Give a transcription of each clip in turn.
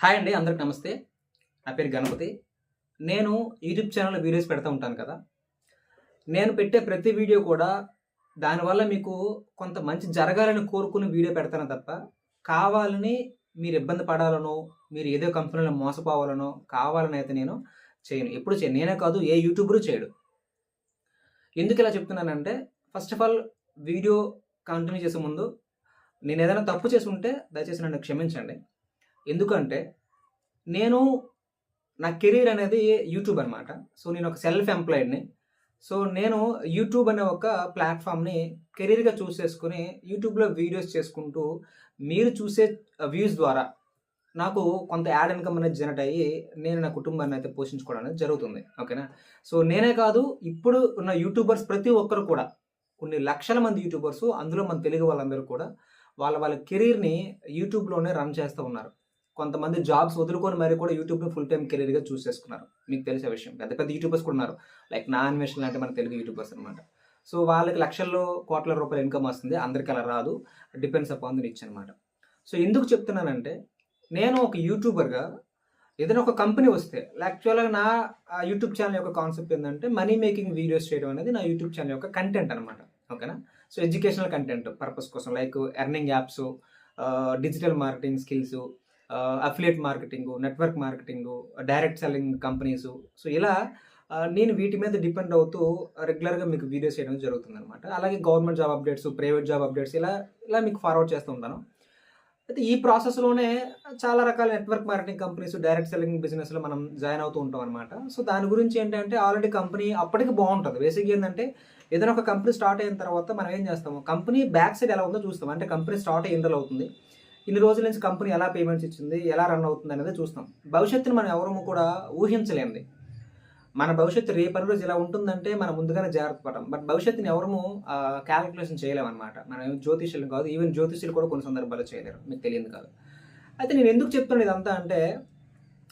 Hi అండి అందరికి నమస్తే. నా పేరు గణపతి. నేను యూట్యూబ్ ఛానల్లో వీడియోస్ పెడతా ఉంటాను కదా. నేను పెట్టే ప్రతి వీడియో కూడా దానివల్ల మీకు కొంత మంచి జరగాలని కోరుకుని వీడియో పెడతాను తప్ప కావాలని మీరు ఇబ్బంది పడాలనో మీరు ఏదో కంపెనీలో మోసపోవాలనో కావాలని అయితే నేను చేయను. ఎప్పుడు చేయను. నేనే కాదు ఏ యూట్యూబరు చేయడు. ఎందుకు ఇలా చెప్తున్నానంటే first of all video continue చేసే ముందు నేను ఏదైనా తప్పు చేసి ఉంటే దయచేసి నన్ను క్షమించండి. ఎందుకంటే నేను నా కెరీర్ అనేది యూట్యూబ్ అనమాట సో నేను ఒక సెల్ఫ్ ఎంప్లాయిడ్ని సో నేను యూట్యూబ్ అనే ఒక ప్లాట్ఫామ్ని కెరీర్గా చూస్ చేసుకుని యూట్యూబ్లో వీడియోస్ చేసుకుంటూ మీరు చూసే వ్యూస్ ద్వారా నాకు కొంత యాడ్ ఇన్కమ్ అనేది జనరేట్ అయ్యి నేను నా కుటుంబాన్ని అయితే పోషించుకోవడం అనేది జరుగుతుంది. ఓకేనా? సో నేనే కాదు ఇప్పుడు ఉన్న యూట్యూబర్స్ ప్రతి ఒక్కరు కూడా కొన్ని లక్షల మంది యూట్యూబర్స్ అందులో మన తెలుగు వాళ్ళందరూ కూడా వాళ్ళ వాళ్ళ కెరీర్ని యూట్యూబ్లోనే రన్ చేస్తూ ఉన్నారు. కొంతమంది జాబ్స్ వదులుకొని మరి కూడా యూట్యూబ్ని ఫుల్ టైం కెరీర్గా చూస్ చేసుకున్నారు. మీకు తెలిసే విషయం. పెద్ద పెద్ద యూట్యూబర్స్ కూడా ఉన్నారు. లైక్ నా అన్వేషణ లాంటి మన తెలుగు యూట్యూబర్స్ అనమాట సో వాళ్ళకి లక్షల్లో కోట్ల రూపాయల ఇన్కమ్ వస్తుంది. అందరికీ అలా రాదు. డిపెండ్స్ అపాన్ ది నిచ్ అనమాట సో ఎందుకు చెప్తున్నానంటే నేను ఒక యూట్యూబర్గా ఏదైనా ఒక కంపెనీ వస్తే యాక్చువల్గా నా యూట్యూబ్ ఛానల్ యొక్క కాన్సెప్ట్ ఏంటంటే మనీ మేకింగ్ వీడియోస్ చేయడం అనేది నా యూట్యూబ్ ఛానల్ యొక్క కంటెంట్ అనమాట ఓకేనా సో ఎడ్యుకేషనల్ కంటెంట్ పర్పస్ కోసం like earning apps digital marketing skills affiliate marketing network marketing direct selling companies so ఇలా నేను వీటి మీద డిపెండ్ అవుతూ రెగ్యులర్గా మీకు వీడియోస్ చేయడం జరుగుతుంది అనమాట అలాగే government job updates private job updates ఇలా ఇలా మీకు ఫార్వర్డ్ చేస్తూ ఉంటాను. అయితే ఈ ప్రాసెస్లోనే చాలా రకాల network marketing companies direct selling బిజినెస్లో మనం జాయిన్ అవుతూ ఉంటాం అనమాట సో దాని గురించి ఏంటంటే ఆల్రెడీ కంపెనీ అప్పటికి బాగుంటుంది. బేసిక్గా ఏంటంటే ఏదైనా ఒక కంపెనీ స్టార్ట్ అయిన తర్వాత మనం ఏం చేస్తాము? కంపెనీ బ్యాక్ సైడ్ ఎలా ఉందో చూస్తాం. అంటే కంపెనీ స్టార్ట్ అయ్యి రోజులు అవుతుంది. ఇన్ని రోజుల నుంచి కంపెనీ ఎలా పేమెంట్స్ ఇచ్చింది ఎలా రన్ అవుతుంది అనేది చూస్తాం. భవిష్యత్తుని మనం ఎవరము కూడా ఊహించలేంది. మన భవిష్యత్తు రేపటి రోజు ఇలా ఉంటుందంటే మనం ముందుగానే జాగ్రత్త పడడం బట్ భవిష్యత్తుని ఎవరము క్యాలిక్యులేషన్ చేయలేమన్నమాట. మనం జ్యోతిష్యులు కాదు ఈవెన్ జ్యోతిష్యులు కూడా కొన్ని సందర్భాల్లో చేయలేరు. మీకు తెలియదు కాదు. అయితే నేను ఎందుకు చెప్తున్నాను ఇదంతా అంటే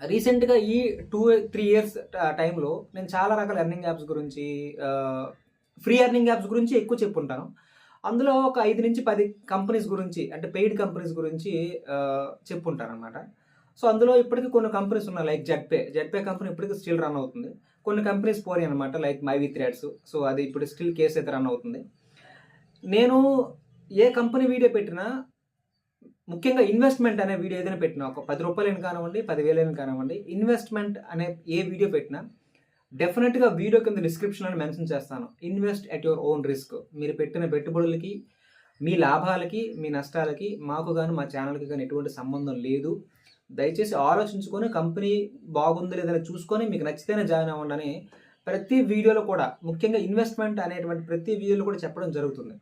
రీసెంట్గా ఈ టూ త్రీ ఇయర్స్ టైంలో నేను చాలా రకాల ఎర్నింగ్ యాప్స్ గురించి ఫ్రీ ఎర్నింగ్ యాప్స్ గురించి ఎక్కువ చెప్పుంటాను. అందులో ఒక ఐదు నుంచి పది కంపెనీస్ గురించి అంటే పెయిడ్ కంపెనీస్ గురించి చెప్పుంటారనమాట సో అందులో ఇప్పటికీ కొన్ని కంపెనీస్ ఉన్నాయి లైక్ జెడ్పే జెడ్పే కంపెనీ ఇప్పటికీ స్టిల్ రన్ అవుతుంది. కొన్ని కంపెనీస్ పోయి అనమాట లైక్ మై థ్రెడ్స్ సో అది ఇప్పుడు స్టిల్ కేసు అయితే రన్ అవుతుంది. నేను ఏ కంపెనీ వీడియో పెట్టినా ముఖ్యంగా ఇన్వెస్ట్మెంట్ అనే వీడియో ఏదైనా పెట్టినా ఒక పది రూపాయలైనా కానివ్వండి పదివేలైనా కానివ్వండి ఇన్వెస్ట్మెంట్ అనే ఏ వీడియో పెట్టినా డెఫినెట్గా వీడియో కింద డిస్క్రిప్షన్లో మెన్షన్ చేస్తాను. Invest at your own risk మీరు పెట్టిన పెట్టుబడులకి మీ లాభాలకి మీ నష్టాలకి మాకు కానీ మా ఛానల్కి కానీ ఎటువంటి సంబంధం లేదు. దయచేసి ఆలోచించుకొని కంపెనీ బాగుంది లేదని చూసుకొని మీకు నచ్చితేనే జాయిన్ అవ్వండి అని ప్రతి వీడియోలో కూడా ముఖ్యంగా ఇన్వెస్ట్మెంట్ అనేటువంటి ప్రతి వీడియోలో కూడా చెప్పడం జరుగుతుంది.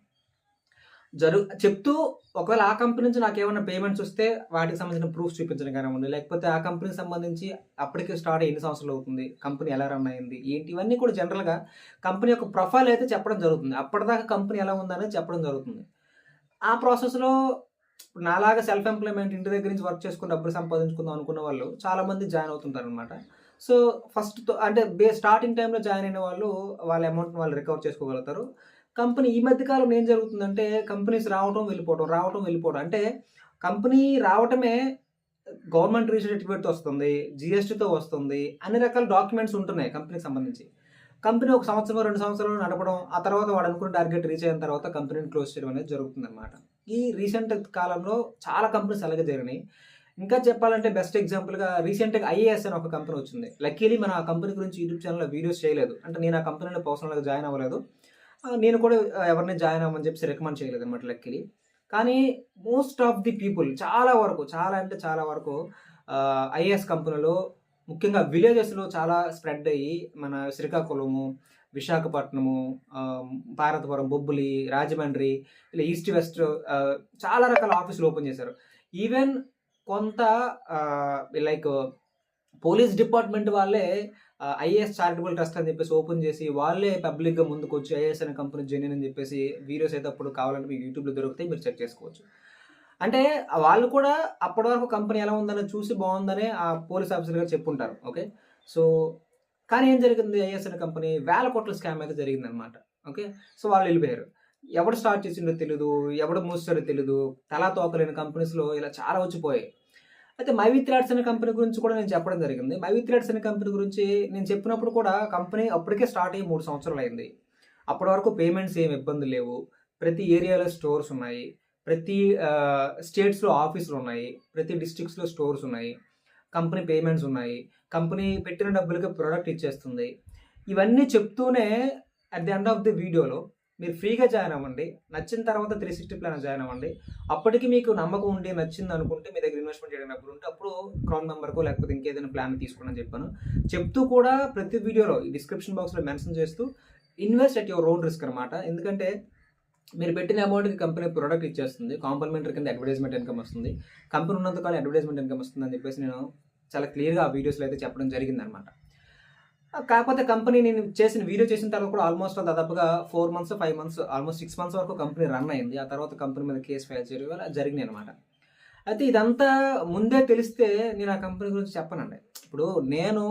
జరు చెప్తూ ఒకవేళ ఆ కంపెనీ నుంచి నాకు ఏమైనా పేమెంట్స్ వస్తే వాటికి సంబంధించిన ప్రూఫ్స్ చూపించడం కానివ్వండి లేకపోతే ఆ కంపెనీకి సంబంధించి అప్పటికే స్టార్ట్ ఎన్ని సంవత్సరాలు అవుతుంది? కంపెనీ ఎలా రన్ అయింది? ఏంటి? ఇవన్నీ కూడా జనరల్గా కంపెనీ యొక్క ప్రొఫైల్ అయితే చెప్పడం జరుగుతుంది. అప్పటిదాకా కంపెనీ ఎలా ఉందనేది చెప్పడం జరుగుతుంది. ఆ ప్రాసెస్లో నాలాగా సెల్ఫ్ ఎంప్లాయ్మెంట్ ఇంటి దగ్గర నుంచి వర్క్ చేసుకుని డబ్బులు సంపాదించుకుందాం అనుకున్న వాళ్ళు చాలామంది జాయిన్ అవుతుంటారు అనమాట సో ఫస్ట్ అంటే బే స్టార్టింగ్ టైంలో జాయిన్ అయిన వాళ్ళు వాళ్ళ అమౌంట్ని వాళ్ళు రికవర్ చేసుకోగలుగుతారు. కంపెనీ ఈ మధ్య కాలంలో ఏం జరుగుతుందంటే కంపెనీస్ రావటం వెళ్ళిపోవడం రావటం వెళ్ళిపోవడం అంటే కంపెనీ రావటమే గవర్నమెంట్ రిజిస్టర్ సర్టిఫికేట్తో వస్తుంది జిఎస్టీతో వస్తుంది అన్ని రకాల డాక్యుమెంట్స్ ఉంటున్నాయి కంపెనీకి సంబంధించి. కంపెనీ ఒక సంవత్సరం రెండు సంవత్సరాలు నడపడం ఆ తర్వాత వాడు అనుకున్న టార్గెట్ రీచ్ అయిన తర్వాత కంపెనీని క్లోజ్ చేయడం అనేది జరుగుతుంది అనమాట ఈ రీసెంట్ కాలంలో చాలా కంపెనీస్ అలాగే జరిగినాయి. ఇంకా చెప్పాలంటే బెస్ట్ ఎగ్జాంపుల్గా రీసెంట్గా ఐఏఎస్ అని ఒక కంపెనీ వచ్చింది. లక్కీలీ మన ఆ కంపెనీ గురించి యూట్యూబ్ ఛానల్లో వీడియోస్ చేయలేదు. అంటే నేను ఆ కంపెనీలో పర్సనల్గా జాయిన్ అవ్వలేదు. నేను కూడా ఎవరిని జాయిన్ అవ్వమని చెప్పి రికమెండ్ చేయలేదు అనమాట లక్కీలీ. కానీ మోస్ట్ ఆఫ్ ది పీపుల్ చాలా వరకు చాలా అంటే చాలా వరకు ఐఏఎస్ కంపెనీలో ముఖ్యంగా విలేజెస్లో చాలా స్ప్రెడ్ అయ్యి మన శ్రీకాకుళము విశాఖపట్నము భారతపురం బొబ్బులి రాజమండ్రి ఇలా ఈస్ట్ వెస్ట్ చాలా రకాల ఆఫీసులు ఓపెన్ చేశారు. ఈవెన్ కొంత లైక్ పోలీస్ డిపార్ట్మెంట్ వాళ్ళే ఐఏఎస్ చారిటబుల్ ట్రస్ట్ అని చెప్పేసి ఓపెన్ చేసి వాళ్ళే పబ్లిక్గా ముందుకు వచ్చి ఐఏఎస్ అనే కంపెనీ జెన్యున్ అని చెప్పేసి వీడియోస్ అయితే అప్పుడు కావాలంటే మీకు యూట్యూబ్లో దొరికితే మీరు చెక్ చేసుకోవచ్చు. అంటే వాళ్ళు కూడా అప్పటి వరకు కంపెనీ ఎలా ఉందని చూసి బాగుందని ఆ పోలీస్ ఆఫీసర్ గారు చెప్పుంటారు ఓకే? సో కానీ ఏం జరిగింది? ఐఎస్ అనే కంపెనీ వేల కోట్ల స్కామ్ అయితే జరిగింది అనమాట ఓకే? సో వాళ్ళు వెళ్ళిపోయారు. ఎవడు స్టార్ట్ చేసిండో తెలియదు ఎవడు మూసాడో తెలియదు తలా తోకలేని కంపెనీస్లో ఇలా చాలా వచ్చిపోయాయి. అయితే మై అనే కంపెనీ గురించి కూడా నేను చెప్పడం జరిగింది. మై అనే కంపెనీ గురించి నేను చెప్పినప్పుడు కూడా కంపెనీ అప్పటికే స్టార్ట్ అయ్యి మూడు సంవత్సరాలు అయింది. అప్పటి వరకు పేమెంట్స్ ఏమి ఇబ్బంది లేవు. ప్రతి ఏరియాలో స్టోర్స్ ఉన్నాయి. ప్రతి స్టేట్స్లో ఆఫీసులు ఉన్నాయి. ప్రతి డిస్ట్రిక్ట్స్లో స్టోర్స్ ఉన్నాయి. కంపెనీ పేమెంట్స్ ఉన్నాయి. కంపెనీ పెట్టిన డబ్బులకి ప్రోడక్ట్ ఇచ్చేస్తుంది. ఇవన్నీ చెప్తూనే at the end of the వీడియోలో మీరు ఫ్రీగా జాయిన్ అవ్వండి. నచ్చిన తర్వాత త్రీ సిక్స్టీ ప్లాన్ జాయిన్ అవ్వండి. అప్పటికి మీకు నమ్మకం ఉండి నచ్చింది అనుకుంటే మీ దగ్గర ఇన్వెస్ట్మెంట్ చేయడం అప్పుడు ఉంటే అప్పుడు క్రౌన్ మెంబర్కో లేకపోతే ఇంకేదైనా ప్లాన్ తీసుకోండి చెప్పాను. చెప్తూ కూడా ప్రతి వీడియోలో ఈ డిస్క్రిప్షన్ బాక్స్లో మెన్షన్ చేస్తూ invest at your own risk అనమాట ఎందుకంటే మీరు పెట్టిన అమౌంట్కి కంపెనీ ప్రోడక్ట్ ఇచ్చేస్తుంది. కాంప్లిమెంటరీ కింద అడ్వర్టైజ్మెంట్ ఇన్కమ్ వస్తుంది. కంపెనీ ఉన్నంతకాలం అడ్వర్టైజ్మెంట్ ఇన్కమ్ వస్తుంది అని చెప్పేసి నేను చాలా క్లియర్గా ఆ వీడియోస్లో అయితే చెప్పడం జరిగిందనమాట కాకపోతే కంపెనీ నేను చేసిన వీడియో చేసిన తర్వాత కూడా ఆల్మోస్ట్ దాదాపుగా four months five months almost six months వరకు కంపెనీ రన్ అయింది. ఆ తర్వాత కంపెనీ మీద కేసు ఫైల్ చేయడం వల్ల జరిగినాయి అనమాట అయితే ఇదంతా ముందే తెలిస్తే నేను ఆ కంపెనీ గురించి చెప్పనండి. ఇప్పుడు నేను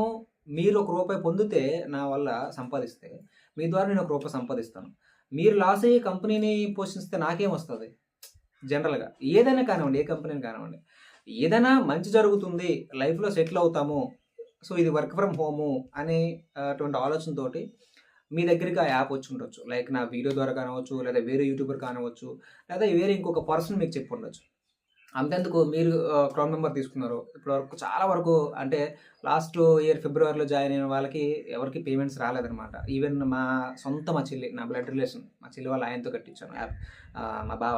మీరు ఒక రూపాయి పొందితే నా వల్ల సంపాదిస్తే మీ ద్వారా నేను ఒక రూపాయి సంపాదిస్తాను. మీరు లాస్ అయ్యి కంపెనీని పోషిస్తే నాకేం వస్తుంది? జనరల్గా ఏదైనా కానివ్వండి ఏ కంపెనీని కానివ్వండి. ఏదైనా మంచి జరుగుతుంది లైఫ్లో సెటిల్ అవుతాము సో ఇది వర్క్ ఫ్రమ్ హోము అనే అటువంటి ఆలోచనతోటి మీ దగ్గరికి ఆ యాప్ వచ్చి ఉండొచ్చు. లైక్ నా వీడియో ద్వారా కానవచ్చు లేదా వేరే యూట్యూబర్ కానవచ్చు లేదా వేరే ఇంకొక పర్సన్ మీకు చెప్పి ఉండొచ్చు. అంతెందుకు? మీరు క్రౌడ్ మెంబర్ తీసుకున్నారు. ఇప్పటి వరకు చాలా వరకు అంటే లాస్ట్ ఇయర్ ఫిబ్రవరిలో జాయిన్ అయిన వాళ్ళకి ఎవరికి పేమెంట్స్ రాలేదనమాట ఈవెన్ మా సొంత మా చెల్లి నా బ్లడ్ రిలేషన్ మా చెల్లి వాళ్ళ ఆయనతో కట్టించాను యాప్ మా బావ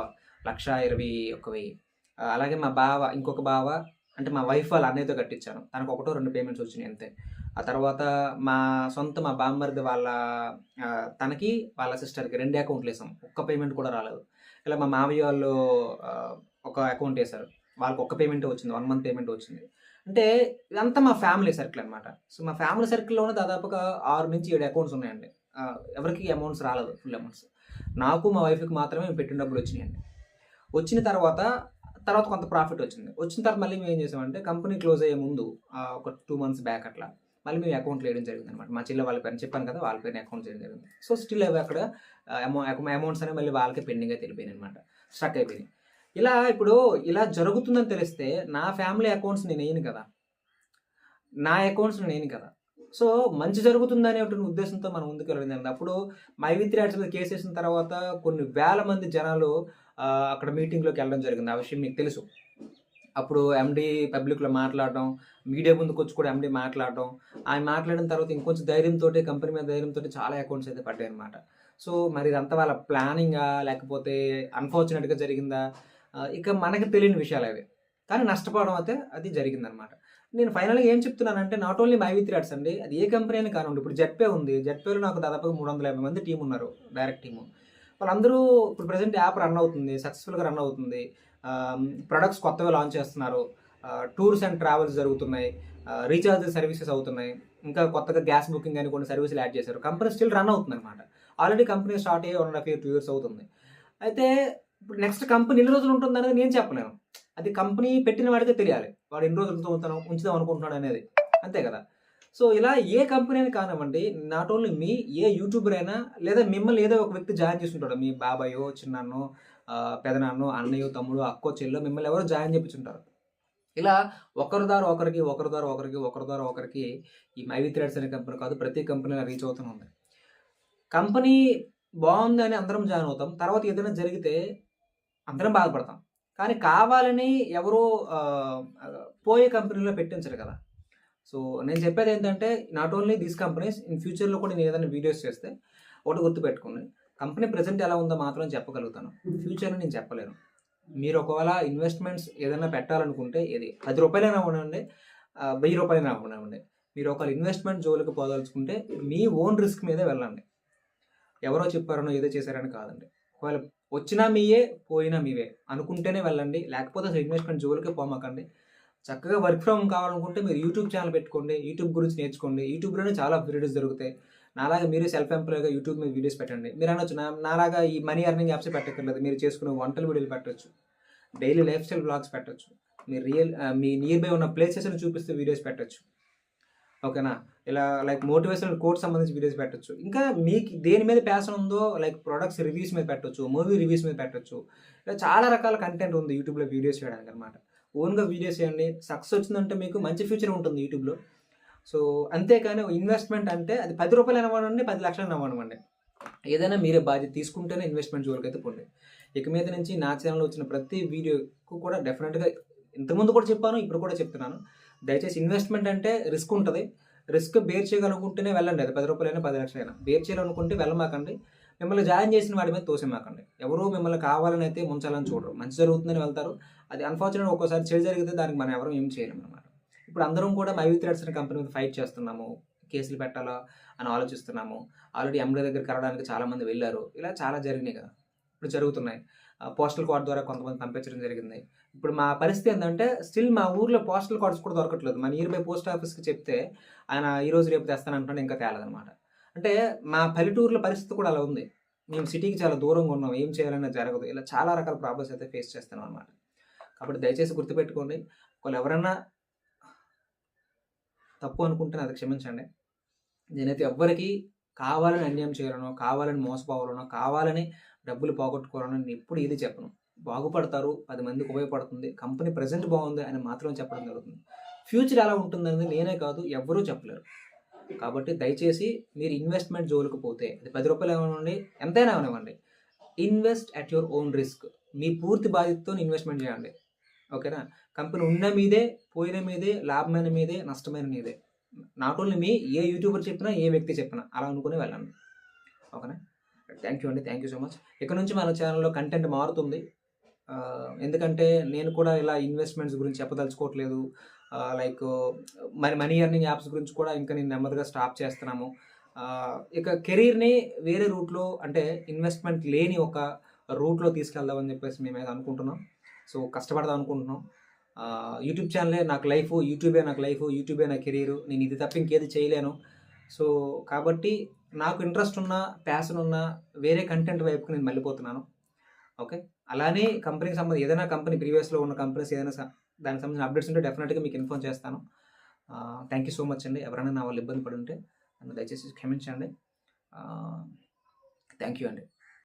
లక్ష ఇరవై ఒక వెయ్యి. అలాగే మా బావ ఇంకొక బావ అంటే మా వైఫ్ వాళ్ళ అన్నయ్యతో కట్టించాను. తనకు ఒకటో రెండు పేమెంట్స్ వచ్చినాయి అంతే. ఆ తర్వాత మా సొంత మా బామ్మర్ది వాళ్ళ తనకి వాళ్ళ సిస్టర్కి రెండు అకౌంట్లు వేసాం. ఒక్క పేమెంట్ కూడా రాలేదు. ఇలా మా మావయ్య వాళ్ళు ఒక అకౌంట్ వేశారు. వాళ్ళకి ఒక్క పేమెంట్ వచ్చింది వన్ మంత్ పేమెంట్ వచ్చింది. అంటే ఇదంతా మా ఫ్యామిలీ సర్కిల్ అనమాట సో మా ఫ్యామిలీ సర్కిల్లోనే దాదాపుగా ఆరు నుంచి ఏడు అకౌంట్స్ ఉన్నాయండి. ఎవరికి అమౌంట్స్ రాలేదు ఫుల్ అమౌంట్స్ నాకు మా వైఫ్కి మాత్రమే మేము పెట్టిన డబ్బులు వచ్చినాయండి. వచ్చిన తర్వాత తర్వాత కొంత ప్రాఫిట్ వచ్చింది. వచ్చిన తర్వాత మళ్ళీ మేము ఏం చేసామంటే కంపెనీ క్లోజ్ అయ్యే ముందు ఒక టూ మంత్స్ బ్యాక్ అట్లా మళ్ళీ మేము అకౌంట్లో వేయడం జరిగింది అనమాట మా చెల్లె వాళ్ళ పేరు చెప్పాను కదా వాళ్ళ పేరుని అకౌంట్ చేయడం జరిగింది. సో స్టిల్ అవి అక్కడ అమౌంట్స్ అనేవి మళ్ళీ వాళ్ళకే పెండింగ్ అయితే వెళ్ళిపోయినాయి అనమాట స్ట్రక్ అయిపోయినాయి. ఇలా ఇప్పుడు ఇలా జరుగుతుందని తెలిస్తే నా ఫ్యామిలీ అకౌంట్స్ నేను వేయను కదా. నా అకౌంట్స్ నేను వేయను కదా. సో మంచి జరుగుతుంది అనేటువంటి ఉద్దేశంతో మనం ముందుకు వెళ్ళడం జరిగింది. అప్పుడు మై విత్ మీద కేసు వేసిన తర్వాత కొన్ని వేల మంది జనాలు అక్కడ మీటింగ్లోకి వెళ్ళడం జరిగింది. ఆ విషయం మీకు తెలుసు. అప్పుడు ఎండి పబ్లిక్లో మాట్లాడడం మీడియా ముందుకు వచ్చి కూడా ఎండి మాట్లాడడం ఆయన మాట్లాడిన తర్వాత ఇంకొంచెం ధైర్యంతో కంపెనీ మీద ధైర్యంతో చాలా అకౌంట్స్ అయితే పడ్డాయి అనమాట సో మరి ఇదంతా వాళ్ళ ప్లానింగా లేకపోతే అన్ఫార్చునేట్గా జరిగిందా? ఇక మనకి తెలియని విషయాలు అవి. కానీ నష్టపోవడం అయితే అది జరిగిందనమాట నేను ఫైనల్గా ఏం చెప్తున్నానంటే not only my with rats అండి అది ఏ కంపెనీ అని కానివ్వండి ఇప్పుడు జెట్పే ఉంది. జెట్పేలో నాకు దాదాపు మూడు వందల యాభై మంది టీం ఉన్నారు డైరెక్ట్ టీము వాళ్ళందరూ ఇప్పుడు ప్రజెంట్ యాప్ రన్ అవుతుంది సక్సెస్ఫుల్గా రన్ అవుతుంది. ప్రొడక్ట్స్ కొత్తగా లాంచ్ చేస్తున్నారు. టూర్స్ అండ్ ట్రావెల్స్ జరుగుతున్నాయి. రీఛార్జ్ సర్వీసెస్ అవుతున్నాయి. ఇంకా కొత్తగా గ్యాస్ బుకింగ్ అని కొన్ని సర్వీసులు యాడ్ చేశారు. కంపెనీ స్టిల్ రన్ అవుతుంది అనమాట ఆల్రెడీ కంపెనీ స్టార్ట్ అయ్యి one and half year two years అవుతుంది. అయితే ఇప్పుడు నెక్స్ట్ కంపెనీ ఎన్ని రోజులు ఉంటుంది అనేది నేను చెప్పలేను. అది కంపెనీ పెట్టిన వాడికే తెలియాలి. వాడు ఎన్ని రోజులు ఉంచుతాం ఉంచుదాం అనుకుంటున్నాడు అనేది. అంతే కదా? సో ఇలా ఏ కంపెనీ అయినా కానివ్వండి నాట్ ఓన్లీ మీ ఏ యూట్యూబర్ అయినా లేదా మిమ్మల్ని ఏదో ఒక వ్యక్తి జాయిన్ చేస్తుంటాడు. మీ బాబాయో చిన్నాన్నో పెదనాన్నో అన్నయ్యో తమ్ముడు అక్కో చెల్లో మిమ్మల్ని ఎవరో జాయిన్ చేపించుంటారు. ఇలా ఒకరి ద్వారా ఒకరికి ఒకరి ద్వారా ఒకరికి ఒకరి ద్వారా ఒకరికి ఈ మైవి థ్రెడ్స్ అనే కంపెనీ కాదు ప్రతి కంపెనీ రీచ్ అవుతూనే ఉంది. కంపెనీ బాగుంది అని అందరం జాయిన్ అవుతాం. తర్వాత ఏదైనా జరిగితే అందరం బాధపడతాం. కానీ కావాలని ఎవరో పోయే కంపెనీలో పెట్టించరు కదా. సో నేను చెప్పేది ఏంటంటే not only these companies in ఫ్యూచర్లో కూడా నేను ఏదైనా వీడియోస్ చేస్తే ఒకటి గుర్తుపెట్టుకోండి. కంపెనీ ప్రజెంట్ ఎలా ఉందో మాత్రం చెప్పగలుగుతాను. ఫ్యూచర్లో నేను చెప్పలేను. మీరు ఒకవేళ ఇన్వెస్ట్మెంట్స్ ఏదైనా పెట్టాలనుకుంటే ఇది పది రూపాయలైనా ఉండండి వెయ్యి రూపాయలైనా ఉండండి. మీరు ఒకవేళ ఇన్వెస్ట్మెంట్ జోలికి పోదలుచుకుంటే మీ ఓన్ రిస్క్ మీదే వెళ్ళండి. ఎవరో చెప్పారనో ఏదో చేశారని కాదండి. ఒకవేళ వచ్చినా మీయే పోయినా మీవే అనుకుంటేనే వెళ్ళండి. లేకపోతే అసలు ఇన్వెస్ట్మెంట్ జోలికి పోమాకండి. చక్కగా వర్క్ ఫ్రమ్ కావాలనుకుంటే మీరు యూట్యూబ్ ఛానల్ పెట్టుకోండి యూట్యూబ్ గురించి నేర్చుకోండి. యూట్యూబ్లోనే చాలా వీడియోస్ దొరుకుతాయి. నాలాగా మీరే సెల్ఫ్ ఎంప్లాయ్గా యూట్యూబ్ మీద వీడియోస్ పెట్టండి. మీరు అనొచ్చు నాలాగా ఈ మనీ అర్నింగ్ యాప్స్ పెట్టక్కర్లేదు. మీరు చేసుకునే వంటల వీడియోలు పెట్టొచ్చు. డైలీ లైఫ్ స్టైల్ బ్లాగ్స్ పెట్టొచ్చు మీరు రియల్ మీ నియర్ బై ఉన్న ప్లేసెస్ని చూపిస్తూ వీడియోస్ పెట్టచ్చు. ఓకేనా? ఇలా లైక్ మోటివేషనల్ కోర్స్ సంబంధించి వీడియోస్ పెట్టొచ్చు. ఇంకా మీకు దేని మీద ప్యాషన్ ఉందో లైక్ ప్రొడక్ట్స్ రివ్యూస్ మీద పెట్టొచ్చు మూవీ రివ్యూస్ మీద పెట్టొచ్చు. ఇలా చాలా రకాల కంటెంట్ ఉంది యూట్యూబ్లో వీడియోస్ చేయడానికి అనమాట ఓన్గా వీడియోస్ చేయండి. సక్సెస్ వచ్చిందంటే మీకు మంచి ఫ్యూచర్ ఉంటుంది యూట్యూబ్లో. సో అంతేకాని ఇన్వెస్ట్మెంట్ అంటే అది పది రూపాయలు అవ్వనండి పది లక్షలు అవ్వనివ్వండి ఏదైనా మీరే బాధ్యత తీసుకుంటేనే ఇన్వెస్ట్మెంట్ జోలికి అయితే పోండి. ఇక మీద నుంచి నా ఛానల్లో వచ్చిన ప్రతి వీడియోకు కూడా డెఫినెట్గా ఇంతకుముందు కూడా చెప్పాను ఇప్పుడు కూడా చెప్తున్నాను. దయచేసి ఇన్వెస్ట్మెంట్ అంటే రిస్క్ ఉంటుంది. రిస్క్ బేర్ చేయాలనుకుంటేనే వెళ్ళండి. అది పది రూపాయలైనా పది లక్షలైనా. బేర్ చేయాలనుకుంటే వెళ్ళమాకండి. మిమ్మల్ని జాయిన్ చేసిన వాడి మీద తోసేమాకండి. ఎవరు మిమ్మల్ని కావాలని అయితే ముంచాలని చూడరు. మంచి జరుగుతుందని వెళ్తారు. అది అన్ఫార్చునేట్ ఒక్కోసారి చెడు జరిగితే దానికి మనం ఎవరు ఏం చేయలేము అనమాట ఇప్పుడు అందరం కూడా మైవీ థ్రెడ్స్ అనే కంపెనీ మీద ఫైట్ చేస్తున్నాము. కేసులు పెట్టాలా అని ఆలోచిస్తున్నాము. ఆల్రెడీ ఎండి దగ్గరికి కలవడానికి చాలామంది వెళ్ళారు. ఇలా చాలా జరిగినాయి కదా. ఇప్పుడు జరుగుతున్నాయి. పోస్టల్ కార్డ్ ద్వారా కొంతమంది పంపించడం జరిగింది. ఇప్పుడు మా పరిస్థితి ఏంటంటే స్టిల్ మా ఊర్లో పోస్టల్ కార్డ్స్ కూడా దొరకట్లేదు. మన నియర్ బై పోస్ట్ ఆఫీస్కి చెప్తే ఆయన ఈరోజు రేపు తెస్తానంటున్నాడు ఇంకా తేలదనమాట అంటే మా పల్లెటూరుల పరిస్థితి కూడా అలా ఉంది. మేము సిటీకి చాలా దూరంగా ఉన్నాం. ఏం చేయాలన్నా జరగదు. ఇలా చాలా రకాల ప్రాబ్లమ్స్ అయితే ఫేస్ చేస్తున్నాం అనమాట కాబట్టి దయచేసి గుర్తుపెట్టుకోండి. వాళ్ళు ఎవరన్నా తప్పు అనుకుంటే అది క్షమించండి. నేనైతే ఎవ్వరికి కావాలని అన్యాయం చేయాలనో కావాలని మోసపోవాలనో కావాలని డబ్బులు పోగొట్టుకోవాలని నేను ఎప్పుడు ఇది చెప్పను. బాగుపడతారు. పది మందికి ఉపయోగపడుతుంది. కంపెనీ ప్రజెంట్ బాగుంది అని మాత్రం చెప్పడం జరుగుతుంది. ఫ్యూచర్ ఎలా ఉంటుందని నేనే కాదు ఎవ్వరూ చెప్పలేరు. కాబట్టి దయచేసి మీరు ఇన్వెస్ట్మెంట్ జోలికి పోతే అది పది రూపాయలు ఇవ్వనివ్వండి ఎంతైనా ఇవ్వనివ్వండి invest at your own risk. మీ పూర్తి బాధ్యతతో ఇన్వెస్ట్మెంట్ చేయండి. ఓకేనా? కంపెనీ ఉన్న మీదే పోయిన మీదే లాభమైన మీదే నష్టమైన మీదే. నాట్ ఓన్లీ మీ ఏ యూట్యూబర్ చెప్పినా ఏ వ్యక్తి చెప్పినా. అలా అనుకుని వెళ్ళండి. ఓకేనా? థ్యాంక్ యూ అండి. Thank you so much. ఇక్కడ నుంచి మన ఛానల్లో కంటెంట్ మారుతుంది. ఎందుకంటే నేను కూడా ఇలా ఇన్వెస్ట్మెంట్స్ గురించి చెప్పదలుచుకోవట్లేదు. లైక్ మరి మనీ ఎర్నింగ్ యాప్స్ గురించి కూడా ఇంకా నేను నెమ్మదిగా స్టాప్ చేస్తున్నాము. ఇక కెరీర్ని వేరే రూట్లో అంటే ఇన్వెస్ట్మెంట్ లేని ఒక రూట్లో తీసుకెళ్దామని చెప్పేసి మేము అనుకుంటున్నాం. సో కష్టపడదాం అనుకుంటున్నాం. యూట్యూబ్ ఛానలే నాకు లైఫ్ యూట్యూబే నాకు లైఫ్ యూట్యూబే నా కెరీర్ నేను ఇది తప్ప ఇంకేది చేయలేను. సో కాబట్టి నాకు ఇంట్రెస్ట్ ఉన్న ప్యాషన్ ఉన్న వేరే కంటెంట్ వైపుకి నేను మళ్ళీపోతున్నాను ఓకే అలానే కంపెనీకి సంబంధించి ఏదైనా కంపెనీ ప్రీవియస్లో ఉన్న కంపెనీస్ ఏదైనా స- దానికి సంబంధించిన అప్డేట్స్ ఉంటే డెఫినెట్గా మీకు ఇన్ఫార్మ్ చేస్తాను. థ్యాంక్ యూ సో మచ్ అండి. ఎవరైనా నా వాళ్ళు ఇబ్బంది పడి ఉంటే నన్ను దయచేసి క్షమించండి. థ్యాంక్ యూ అండి.